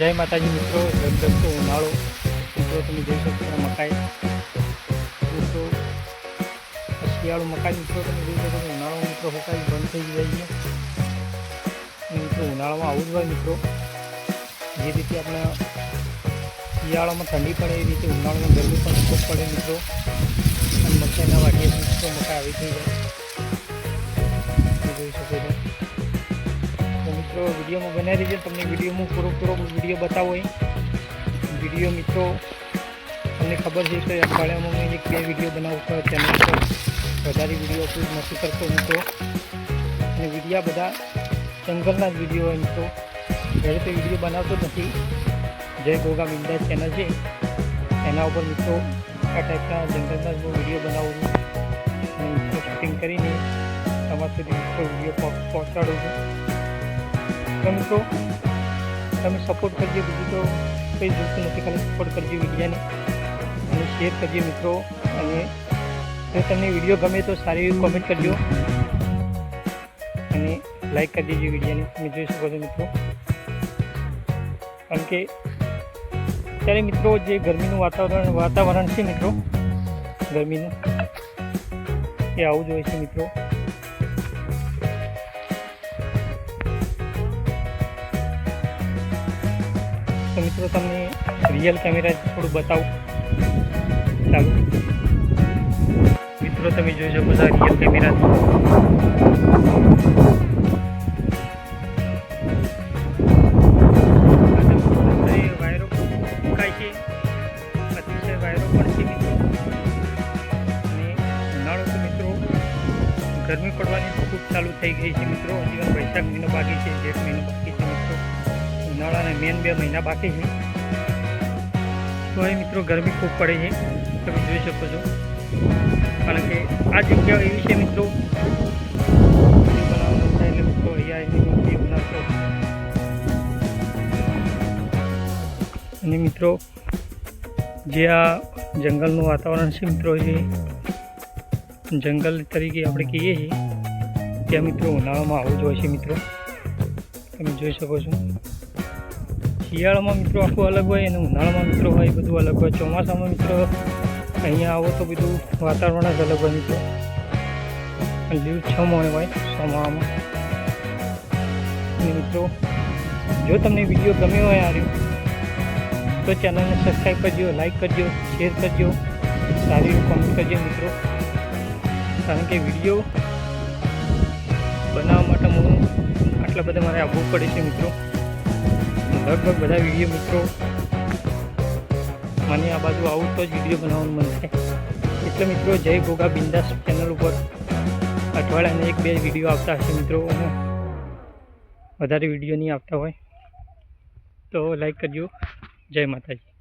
જય માતાજી મિત્રો ધગધગતો ઉનાળો. મિત્રો, તમે જોઈ શકો છો મકાઈ. મિત્રો, શિયાળો મકાઈ, મિત્રો, તમે જોઈ શકો છો, ઉનાળો મિત્રો હોકાઈ બંધ થઈ જાય છે. મિત્રો, ઉનાળામાં આવું જ હોય મિત્રો. જે રીતે આપણે શિયાળામાં ઠંડી પડે, એ રીતે ઉનાળામાં ગરમી પણ ખૂબ પડે મિત્રો. અને મકાઈના વાટીએ મિત્રો મકાઈ આવી થઈ જાય. વિડીયોમાં બનાવી દેજો તમને વિડીયોમાં પૂરો પૂરો વીડિયો બતાવો વીડિયો મિત્રો, તમને ખબર છે કે અઠવાડિયામાં મેં એક બે વીડિયો બનાવું છું ચેનલ પર. વધારે વીડિયો અપલોડ નથી કરતો મિત્રો અને વિડીયા બધા જંગલના જ વીડિયો હોય મિત્રો. જ્યારે તે વીડિયો બનાવતો નથી. જય ગોગા બિંદા ચેનલ છે. એના ઉપર મિત્રો આ ટાઈપના જંગલના જ હું વીડિયો બનાવું છું. અને શૂટિંગ કરીને તમારા સુધી મિત્રો વીડિયો પહોં- પહોંચાડું છું. તો મિત્રો તમે સપોર્ટ કરજો. બીજું તો કંઈ જોતું નથી. ખાલી સપોર્ટ કરજો વિડીયાને અને શેર કરજો મિત્રો. અને જો તમને વીડિયો ગમે તો સારી એવી કોમેન્ટ કરજો. અને લાઈક કરી દેજો વિડીયોને. તમે જોઈ શકો છો મિત્રો. કારણ કે અત્યારે મિત્રો જે ગરમીનું વાતાવરણ વાતાવરણ છે મિત્રો, ગરમીનું, એ આવું જ હોય છે મિત્રો. તો મિત્રો તમને રિયલ કેમેરા થોડું બતાવું. ચાલો. મિત્રો, તમે જોઈ શકો છો રિયલ કેમેરા વાયરો ફૂંકાય છે. અતિશય વાયરો પણ છે અને ઉનાળો તો, મિત્રો, ગરમી પડવાની ખૂબ ચાલુ થઈ ગઈ છે, મિત્રો. હજી વૈશાખ મહિનો બાકી છે જેઠ મહિનો. મેન બે મહિના બાકી છે. તો એ મિત્રો ગરમી ખૂબ પડે છે. તમે જોઈ શકો છો. કારણ કે આ જગ્યા એવી છે મિત્રો મિત્રો. અને મિત્રો, જે આ જંગલનું વાતાવરણ છે મિત્રો, એ જંગલ તરીકે આપણે કહીએ છીએ. ત્યાં મિત્રો ઉનાળામાં આવું જ હોય છે મિત્રો. તમે જોઈ શકો છો. શિયાળામાં મિત્રો આખું અલગ હોય અને ઉનાળામાં મિત્રો હોય, બધું અલગ હોય. ચોમાસામાં મિત્રો અહીંયા આવો તો બધું વાતાવરણ જ અલગ હોય મિત્રો. લીલુંછમ હોય હોય ચોમાસામાં મિત્રો, જો તમને વીડિયો ગમ્યો હોય આ તો ચેનલને સબસ્ક્રાઈબ કરજો લાઈક કરજો શેર કરજો, સારી એવું કોમેન્ટ કરજો મિત્રો. કારણ કે વીડિયો બનાવવા માટે હું આટલા બધા મારે આવવું પડે છે મિત્રો. લગભગ બધા વીડિયો મિત્રો મને આ બાજુ આવું તો જ વીડિયો બનાવવાનું મન થાય. એટલે મિત્રો, જય ગોગા બિંદાસ ચેનલ ઉપર અઠવાડિયાને એક બે વીડિયો આવતા હશે મિત્રો. વધારે વીડિયો નહીં આવતા હોય. તો લાઈક કરજો. જય માતાજી.